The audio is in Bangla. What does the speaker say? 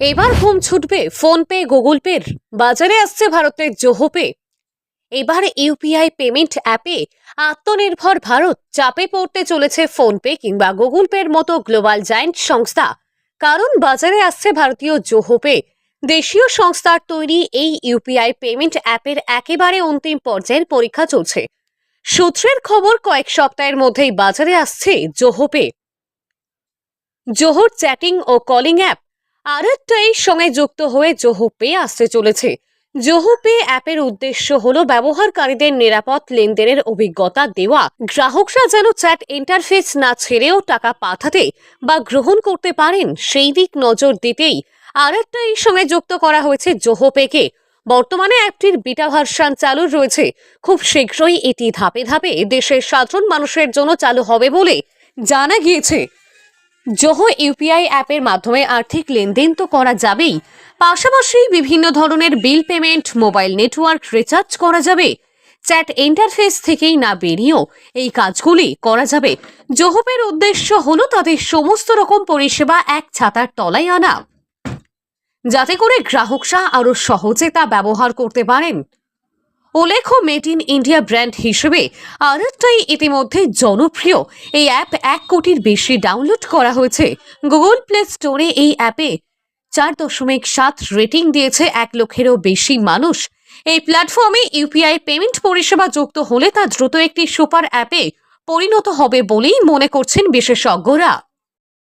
এবার ঘুম ছুটবে ফোনপে, গুগল পের বাজারে আসছে ভারতের জোহো পে এবার ইউপিআই পেমেন্ট অ্যাপে আত্মনির্ভর ভারত চাপে পড়তে চলেছে ফোনপে কিংবা গুগল পের মতো গ্লোবাল জায়েন্ট সংস্থা। কারণ বাজারে আসছে ভারতীয় জোহো পে দেশীয় সংস্থার তৈরি এই ইউপিআই পেমেন্ট অ্যাপের একেবারে অন্তিম পর্যায়ের পরীক্ষা চলছে। সূত্রের খবর, কয়েক সপ্তাহের মধ্যেই বাজারে আসছে জোহো পে জোহর চ্যাটিং ও কলিং অ্যাপ আর একটাই সঙ্গে যুক্ত হয়ে জোহো পে আসতে চলেছে। জোহো পে অ্যাপের উদ্দেশ্য হলো ব্যবহারকারীদের নিরাপদ লেনদেনের অভিজ্ঞতা দেওয়া। গ্রাহকরা যেন চ্যাট ইন্টারফেস না ছেড়েও টাকা পাঠাতে বা গ্রহণ করতে পারেন, সেই দিক নজর দিতেই আর একটা এই সঙ্গে যুক্ত করা হয়েছে জোহো পেকে বর্তমানে অ্যাপটির বিটা ভার্সান চালু রয়েছে। খুব শীঘ্রই এটি ধাপে ধাপে দেশের সাধারণ মানুষের জন্য চালু হবে বলে জানা গিয়েছে। জোহো ইউপিআই অ্যাপের মাধ্যমে আর্থিক লেনদেন তো করা যাবেই। পাশাপাশি বিভিন্ন ধরনের bill payment, mobile network recharge করা যাবে। চ্যাট ইন্টারফেস থেকেই না বেরিয়েও এই কাজগুলি করা যাবে। জোহোপের উদ্দেশ্য হলো তাদের সমস্ত রকম পরিষেবা এক ছাতার তলায় আনা। যাতে করে গ্রাহকরা আরও সহজে তা ব্যবহার করতে পারেন। উল্লেখ্য মেড ইন ইন্ডিয়া ব্র্যান্ড হিসেবে আরেকটাই ইতিমধ্যে জনপ্রিয়। এই অ্যাপ এক কোটির বেশি ডাউনলোড করা হয়েছে। গুগল প্লে স্টোরে এই অ্যাপে চার দশমিক সাত রেটিং দিয়েছে এক লক্ষেরও বেশি মানুষ। এই প্ল্যাটফর্মে ইউপিআই পেমেন্ট পরিষেবা যুক্ত হলে তা দ্রুত একটি সুপার অ্যাপে পরিণত হবে বলেই মনে করছেন বিশেষজ্ঞরা।